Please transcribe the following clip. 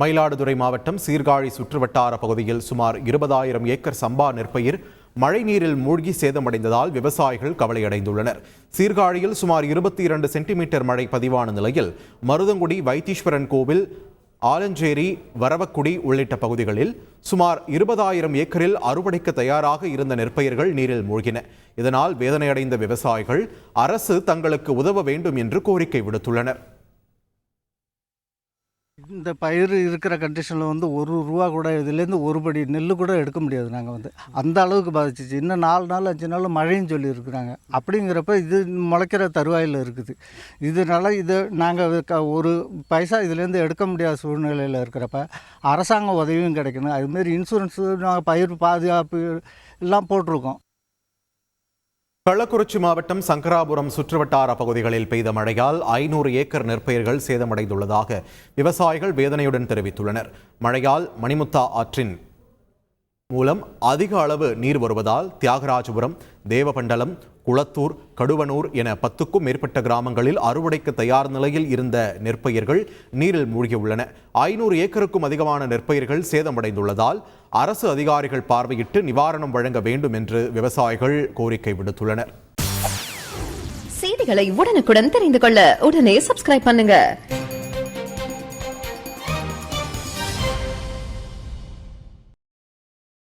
மயிலாடுதுறை மாவட்டம் சீர்காழி சுற்றுவட்டார பகுதியில் சுமார் இருபதாயிரம் ஏக்கர் சம்பா நெற்பயிர் மழைநீரில் மூழ்கி சேதமடைந்ததால் விவசாயிகள் கவலையடைந்துள்ளனர். சீர்காழியில் சுமார் இருபத்தி இரண்டு சென்டிமீட்டர் மழை பதிவான நிலையில் மருதங்குடி வைத்தீஸ்வரன் கோவில் ஆலஞ்சேரி வரவக்குடி உள்ளிட்ட பகுதிகளில் சுமார் இருபதாயிரம் ஏக்கரில் அறுவடைக்கு தயாராக இருந்த நெற்பயிர்கள் நீரில் மூழ்கின. இதனால் வேதனையடைந்த விவசாயிகள் அரசு தங்களுக்கு உதவ வேண்டும் என்று கோரிக்கை விடுத்துள்ளனர். இந்த பயிர் இருக்கிற கண்டிஷனில் வந்து ஒரு ரூபா கூட இதுலேருந்து ஒரு படி நெல் கூட எடுக்க முடியாது நாங்கள் வந்து. அந்த அளவுக்கு பாதிச்சிச்சு. இன்னும் நாலு நாள் அஞ்சு நாள் மழைன்னு சொல்லி இருக்கிறாங்க அப்படிங்கிறப்ப இது முளைக்கிற தருவாயில் இருக்குது. இதனால இது நாங்கள் ஒரு பைசா இதுலேருந்து எடுக்க முடியாத சூழ்நிலையில் இருக்கிறப்ப அரசாங்க உதவியும் கிடைக்கணும். அதுமாரி இன்சூரன்ஸு நாங்கள் பயிர் பாதுகாப்பு எல்லாம் போட்டிருக்கோம். கள்ளக்குறிச்சி மாவட்டம் சங்கராபுரம் சுற்றுவட்டார பகுதிகளில் பெய்த மழையால் ஐநூறு ஏக்கர் நெற்பயிர்கள் சேதமடைந்துள்ளதாக விவசாயிகள் வேதனையுடன் தெரிவித்துள்ளனர். மழையால் மணிமுத்தா ஆற்றின் மூலம் அதிக அளவு நீர் வருவதால் தியாகராஜபுரம் தேவபண்டலம் குளத்தூர் கடுவனூர் என பத்துக்கும் மேற்பட்ட கிராமங்களில் அறுவடைக்கு தயார் நிலையில் இருந்த நெற்பயிர்கள் நீரில் மூழ்கியுள்ளன. ஐநூறு ஏக்கருக்கும் அதிகமான நெற்பயிர்கள் சேதமடைந்துள்ளதால் அரசு அதிகாரிகள் பார்வையிட்டு நிவாரணம் வழங்க வேண்டும் என்று விவசாயிகள் கோரிக்கை விடுத்துள்ளனர். செய்திகளை உடனுக்குடன் தெரிந்து கொள்ள உடனே சப்ஸ்கிரைப் பண்ணுங்க.